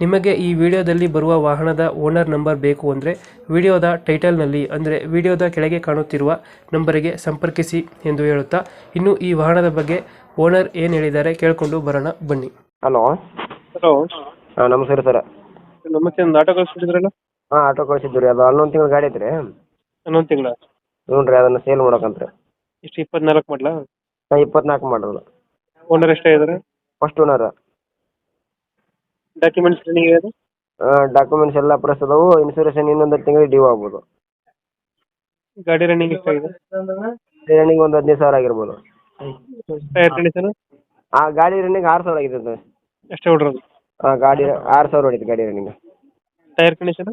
ನಿಮಗೆ ಈ ವಿಡಿಯೋದಲ್ಲಿ ಬರುವ ವಾಹನದ ಓನರ್ ನಂಬರ್ ಬೇಕು ಅಂದರೆ ವಿಡಿಯೋದ ಟೈಟಲ್ನಲ್ಲಿ ಅಂದರೆ ವಿಡಿಯೋದ ಕೆಳಗೆ ಕಾಣುತ್ತಿರುವ ನಂಬರಿಗೆ ಸಂಪರ್ಕಿಸಿ ಎಂದು ಹೇಳುತ್ತಾ ಇನ್ನು ಈ ವಾಹನದ ಬಗ್ಗೆ ಓನರ್ ಏನು ಹೇಳಿದ್ದಾರೆ ಕೇಳಿಕೊಂಡು ಬರೋಣ ಬನ್ನಿ. ಹಲೋ. ಹಲೋ. ಹಾಂ ನಮಸ್ಕಾರ ಸರ್. ನಮಸ್ತೆ ಒಂದು ಆಟೋ ಕಳಿಸ್ಬಿಟ್ಟಿದ್ರಲ್ಲ ಹಾಂ ಆಟೋ ಕಳಿಸಿದ್ದು ರೀ ಅದು ಹನ್ನೊಂದು ತಿಂಗಳ ಗಾಡಿ ಐತ್ರಿ. ಹನ್ನೊಂದು ತಿಂಗಳ? ಹ್ಞೂ ರೀ ಅದನ್ನು ಸೇಲ್ ಮಾಡೋಕಂತ್ರಿ ಇಷ್ಟು ಇಪ್ಪತ್ನಾಲ್ಕು ಮಾಡಲಾ? ಹಾಂ ಇಪ್ಪತ್ನಾಲ್ಕು ಮಾಡಲ್ಲ ಓನರ್ ಎಷ್ಟೇ ಇದ್ದಾರೆ ಫಸ್ಟ್ ಓನರ್ ಡಾಕ್ಯುಮೆಂಟ್ಸ್ ರನ್ನಿಂಗ್ ಇದೆ ಡಾಕ್ಯುಮೆಂಟ್ಸ್ ಎಲ್ಲ ಪ್ರೆಸ್ ಅದಾವು ಇನ್ಸೂರೆನ್ಸ್ ಇನ್ನೊಂದು ತಿಂಗಳು ಡ್ಯೂ ಆಗ್ಬೋದು. ಗಾಡಿ ರನ್ನಿಂಗ್ ಎಷ್ಟಾಗಿದೆ? ರನ್ನಿಂಗ್ ಒಂದು ಹದಿನೈದು ಸಾವಿರ ಆಗಿರ್ಬೋದು. ಟೈರ್ ಕಂಡೀಷನ್ ಆ ಗಾಡಿ ರನ್ನಿಂಗ್ ಆರು ಸಾವಿರ ಆಗಿದೆ ಸರ್. ಎಷ್ಟು ಹೊಡ್ರೋದು? ಹಾಂ ಗಾಡಿ ಆರು ಸಾವಿರ ಹೊಡಿತು ಗಾಡಿ ರನ್ನಿಂಗ್ ಟೈರ್ ಕಂಡೀಷನ್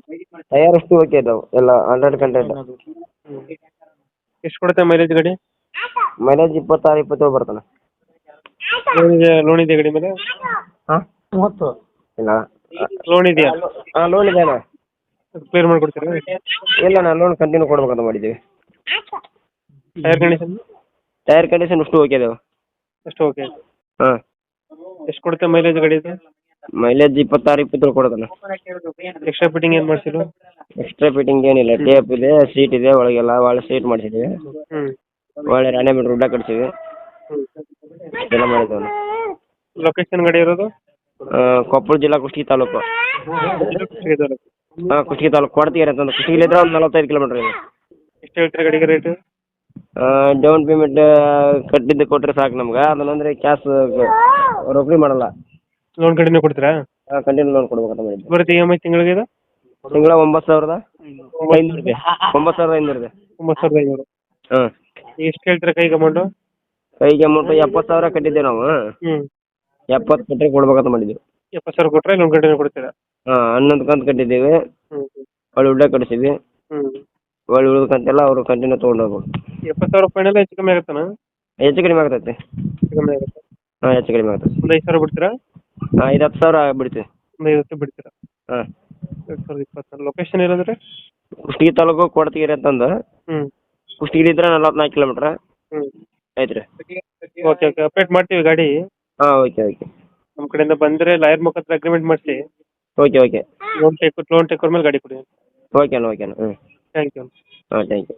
ಟೈರ್ ಅಷ್ಟು ಓಕೆ ಇದಾವೆ? ಎಲ್ಲ ಹಂಡ್ರೆಡ್ ಕಂಟೆಂಟ್ ಎಷ್ಟು ಕೊಡುತ್ತೆ ಮೈಲೇಜ್ ಗಾಡಿ? ಮೈಲೇಜ್ ಇಪ್ಪತ್ತಾರು ಇಪ್ಪತ್ತೇಳು ಬರ್ತಾನೆ ಲೋನ್ ಇದೆ ಲೋನ್ ಇದೆ ಗಾಡಿ ಮೇಲೆ? ಹಾಂ ಮೂವತ್ತು. ಇಲ್ಲ ಲೋನ್ ಇದೆಯಾ? ಹಾಂ ಲೋನ್ ಇದೆ ಅಣ್ಣ. ಕ್ಲಿಯರ್ ಮಾಡಿಕೊಡ್ತೀರಾ? ಇಲ್ಲ ನಾ ಲೋನ್ ಕಂಟಿನ್ಯೂ ಕೊಡ್ಬೇಕಂತ ಮಾಡಿದ್ದೀವಿ. ಟೈರ್ ಕಂಡೀಷನ್ ಟೈರ್ ಕಂಡೀಷನ್ ಅಷ್ಟು ಓಕೆ ಇದಾವೆ ಎಷ್ಟು ಓಕೆ ಹಾಂ. ಎಷ್ಟು ಕೊಡುತ್ತೆ ಮೈಲೇಜ್ ಗಾಡಿ ಇದು ಮೈಲೇಜ್ ಇಪ್ಪತ್ತಾರು ಇಪ್ಪತ್ತೇಳು ಕೊಡೋದಣ್ಣ ಎಕ್ಸ್ಟ್ರಾ ಫಿಟ್ಟಿಂಗ್ ಏನು ಮಾಡಿಸಿಲ್ಲ ಎಕ್ಸ್ಟ್ರಾ ಫಿಟ್ಟಿಂಗ್ ಏನಿಲ್ಲ ಟೇಪ್ ಇದೆ ಸೀಟ್ ಇದೆ ಒಳಗೆಲ್ಲ ಒಳ್ಳೆ ಸೀಟ್ ಮಾಡಿಸಿದ್ದೀವಿ ಹ್ಞೂ ಒಳ್ಳೆ ರಾಣೆ ಮೀಟ್ರ್ ಉಡ್ಡ ಕಟ್ಸಿವಿ ಎಲ್ಲ ಮಾಡಿದ್ದೇವೆ ಲೊಕೇಶನ್ ಗಾಡಿ ಇರೋದು? ಕೊಪ್ಪಳ ಜಿಲ್ಲಾ ಕುಷ್ಟಗಿ ತಾಲೂಕು. ಹಾಂ ಕುಷ್ಟಗಿ ತಾಲೂಕು ಕೊಡ್ತೀರಿ ಅಂತಂದು. ಕುಷ್ಟಗಿಲಿದ್ರೆ ಒಂದು ನಲವತ್ತೈದು ಕಿಲೋಮೀಟ್ರ್ ಇದೆ. ಎಷ್ಟು ಹೇಳ್ತೀರಿ ಗಾಡಿಗೆ ರೇಟ್ ಡೌನ್ ಪೇಮೆಂಟ್ ಕಟ್ಟಿದ್ದು ಕೊಟ್ಟರೆ ಸಾಕು ನಮ್ಗೆ. ಅದನ್ನಂದ್ರೆ ಕ್ಯಾಶ್ ರೊಕ್ಕಡಿ ಮಾಡಲ್ಲ. ಲೋನ್ ಕಂಟಿನ್ಯೂ ಕೊಡ್ತೀರಾ? ಕಂಟಿನ್ಯೂ ಲೋನ್ ಕೊಡ್ಬೇಕಂತ ಮಾಡಿದ್ದೆ ಬರುತ್ತೆ ಇ ಎಂ ಐ ತಿಂಗಳಿಗೆ ಇದು? ತಿಂಗಳ ಒಂಬತ್ತು ಸಾವಿರದ ಐನೂರು ಇದೆ ಒಂಬತ್ತು ಸಾವಿರದ ಐನೂರು ಇದೆ ಒಂಬತ್ತು ಸಾವಿರದ ಐನೂರು. ಹಾಂ ಎಷ್ಟು ಹೇಳ್ತೀರಾ ಕೈಗೆ ಅಮೌಂಟು ಕೈಗೆ ಅಮೌಂಟ್ ಎಪ್ಪತ್ತು ಸಾವಿರ ಕಟ್ಟಿದ್ದೇವೆ ನಾವು. ಹ್ಞೂ ಎಪ್ಪತ್ತು ಕೊಟ್ಟರೆ ಕೊಡ್ಬೇಕಂತ ಮಾಡಿದ್ದೀವಿ ಎಪ್ಪತ್ತು ಸಾವಿರ ಕೊಟ್ಟರೆ ಇನ್ನೊಂದು ಗಂಟೆ ಕೊಡ್ತೀರಾ? ಹಾಂ ಹನ್ನೊಂದು ಕಂತು ಕಟ್ಟಿದ್ದೀವಿ. ಹ್ಞೂ ಒಳ್ಳೆ ಉಳ್ಳೆ ಕಟ್ಟಿಸಿದ್ವಿ ಹ್ಞೂ ಒಳ್ಳೆ ಉಳಿದ ಕಂತೆಲ್ಲ ಅವರು ಕಂಟಿನ್ಯೂ ತೊಗೊಂಡು ಹೋಗ್ಬೇಕು. ಎಪ್ಪತ್ತು ಸಾವಿರ ಫೈನಲ್ ಹೆಚ್ಚು ಕಮ್ಮಿ ಆಗುತ್ತಾನ? ಹೆಚ್ಚು ಕಡಿಮೆ ಆಗ್ತೈತೆ. ಹೆಚ್ಚು ಕಮ್ಮಿ ಆಗುತ್ತೆ. ಹಾಂ ಹೆಚ್ಚು ಕಡಿಮೆ ಆಗ್ತೈತೆ. ಒಂದು ಐದು ಸಾವಿರ ಬಿಡ್ತೀರಾ? ಹಾಂ ಐದು ಹತ್ತು ಸಾವಿರ ಬಿಡ್ತೀವಿ. ಒಂದು ಐವತ್ತು ಬಿಡ್ತೀರಾ? ಹಾಂ. ಎರಡು ಸಾವಿರದ ಇಪ್ಪತ್ತಾರು ಲೊಕೇಶನ್ ಏನಂದ್ರೆ ಕುಷ್ಟಗಿ ತಾಲೂಕು ಕೊಡ್ತೀರಿ ಅಂತಂದು. ಹ್ಞೂ ಕುಷ್ಟಗಿರಿ ಇದ್ರೆ ನಲವತ್ನಾಲ್ಕು ಕಿಲೋಮೀಟ್ರ್ ಹ್ಞೂ ಆಯ್ತು ರೀ ಓಕೆ ಓಕೆ ಅಪ್ಡೇಟ್ ಮಾಡ್ತೀವಿ ಗಾಡಿ. ಹಾಂ ಓಕೆ ಓಕೆ ನಮ್ಮ ಕಡೆಯಿಂದ ಬಂದರೆ ಲಾಯರ್ ಮುಖಾಂತರ ಅಗ್ರಿಮೆಂಟ್ ಮಾಡಿಸಿ. Okay okay loan take loan take ಮೇಲೆ ಗಾಡಿ ಕೊಡಿ. ಓಕೆ ಅಣ್ಣ ಹ್ಞೂ ಥ್ಯಾಂಕ್ ಯು ಹಾಂ ಥ್ಯಾಂಕ್ ಯು